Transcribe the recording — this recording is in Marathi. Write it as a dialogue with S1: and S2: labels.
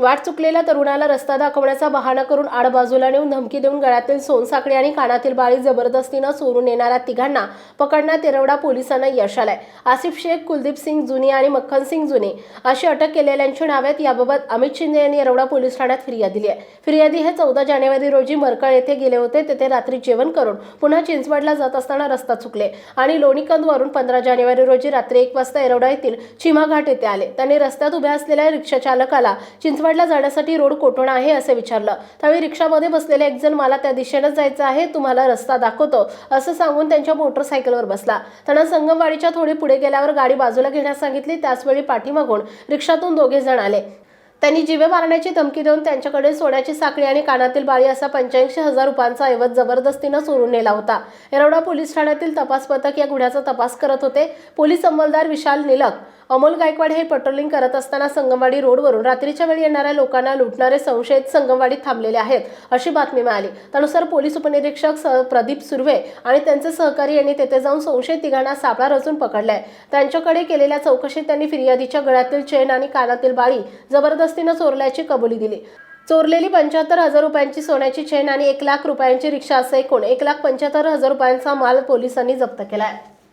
S1: वाट चुकलेल्या तरुणाला रस्ता दाखवण्याचा बहाणा करून आडबाजूला नेऊन धमकी देऊन गळ्यातील सोनसाखळी आणि कानातील बाळी जबरदस्तीनं चोरून येणाऱ्या तिघांना पकडण्यात येरवडा पोलिसांना यश आलंय. आसिफ शेख कुलदीप सिंग जुनी आणि मक्खन सिंग जुनी अशी अटक केलेल्यांची नावे आहेत. याबाबत अमित शिंदे यांनी येरवडा पोलीस ठाण्यात फिर्याद दिली आहे. फिर्यादी हे चौदा जानेवारी रोजी मरकळ येथे गेले होते. तेथे रात्री जेवण करून पुन्हा चिंचवडला जात असताना रस्ता चुकले आणि लोणीकंदवरून पंधरा जानेवारी रोजी रात्री एक वाजता येरवडा येथील चिमाघाट येथे आले. त्यांनी रस्त्यात उभ्या असलेल्या रिक्षा चालकाला चिंचवडला जाण्यासाठी रोड कोठवणा आहे असे विचारलं. त्यावेळी रिक्षामध्ये बसलेला एक जण मला त्या दिशेनेच जायचं आहे तुम्हाला रस्ता दाखवतो असं सांगून त्यांच्या मोटरसायकलवर बसला. त्यांना संगमवाडीच्या थोडी पुढे गेल्यावर गाडी बाजूला घेण्यास सांगितली त्याचवेळी पाठीमागून रिक्षातून दोघे जण आले. त्यांनी जिवे मारण्याची धमकी देऊन त्यांच्याकडे सोन्याची साखळी आणि कानातील बाळी असा पंच्याऐंशी हजार रुपयांचा ऐवज जबरदस्तीनं चोरून नेला होता. येरवडा पोलीस ठाण्यातील तपास पथक या गुन्ह्याचा तपास करत होते. पोलीस अंमलदार विशाल निलक अमोल गायकवाड हे पेट्रोलिंग करत असताना संगमवाडी रोडवरून रात्रीच्या वेळी येणाऱ्या लोकांना लुटणारे संशयित संगमवाडीत थांबलेले आहेत अशी बातमी मिळाली. त्यानुसार पोलीस उपनिरीक्षक स- प्रदीप सुर्वे आणि त्यांचे सहकारी यांनी तेथे जाऊन संशयित तिघांना सापळा रचून पकडलाय. त्यांच्याकडे केलेल्या चौकशीत त्यांनी फिर्यादीच्या गळ्यातील चेन आणि कानातील बाळी जबरदस्तीनं चोरल्याची कबुली दिली. चोरलेली पंच्याहत्तर हजार रुपयांची सोन्याची चेन आणि एक लाख रुपयांची रिक्षा असे एकूण एक लाख पंच्याहत्तर हजार रुपयांचा माल पोलिसांनी जप्त केला आहे